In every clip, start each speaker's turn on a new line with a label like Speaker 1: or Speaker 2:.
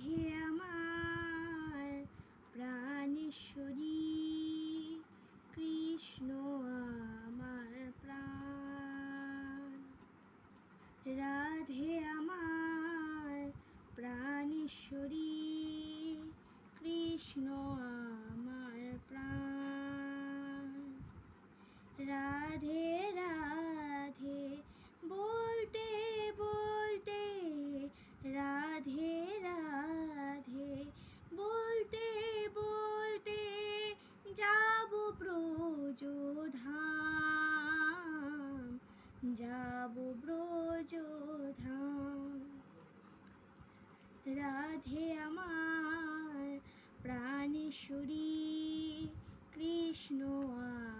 Speaker 1: রাধে আমার প্রাণেশ্বরী কৃষ্ণ আমার প্রাণ। রাধে আমার প্রাণেশ্বরী কৃষ্ণ রাধে আমার প্রাণেশ্বরী কৃষ্ণ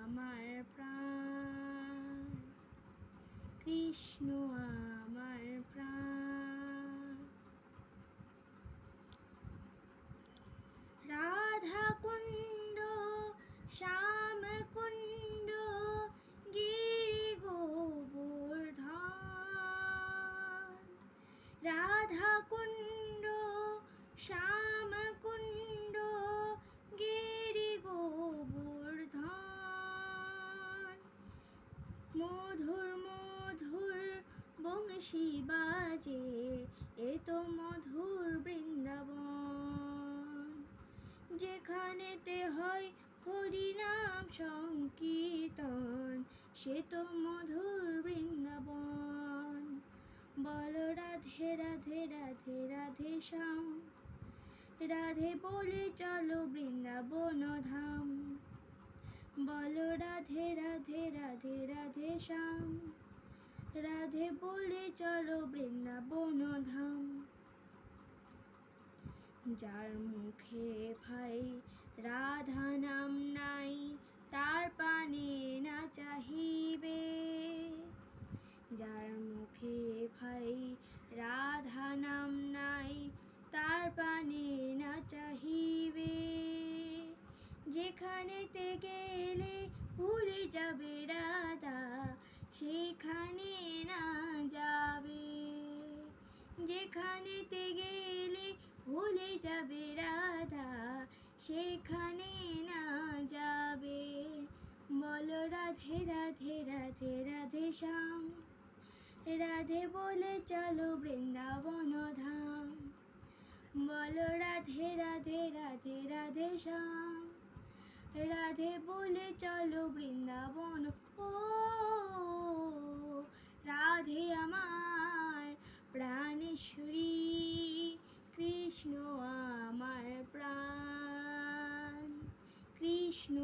Speaker 1: আমার প্রাণ। কৃষ্ণ আমার মধুর মধুর বংশী বাজে, এ তো মধুর বৃন্দাবন। যেখানেতে হয় হরিনাম সংকীর্তন, সে তো মধুর বৃন্দাবন। বল রাধে রাধে রাধে রাধে শ্যাম, রাধে বলে চলো বৃন্দাবন। শ্যাম। রাধে বলে, চলো বৃন্দাবন ধাম। যার মুখে ভাই, রাধা নাম নাই, তার পানে না যেখানেতে গেলে ভুলে যাবে রাধা, সেখানে না যাবে। যেখানেতে গেলে ভুলে যাবে রাধা, সেখানে না যাবে। বলো রাধে রাধে রাধে রাধে শ্যাম, রাধে বলে চলো বৃন্দাবন ধাম। বলো রাধে রাধে রাধে রাধে শ্যাম রাধে বলে চলো বৃন্দাবন ও রাধে আমার প্রাণেশ্বরী, কৃষ্ণ আমার প্রাণ, কৃষ্ণ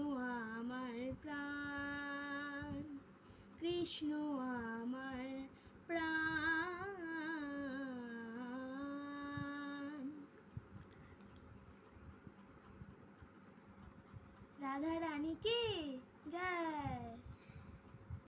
Speaker 1: আমার প্রাণ, কৃষ্ণ राधा रानी की जय।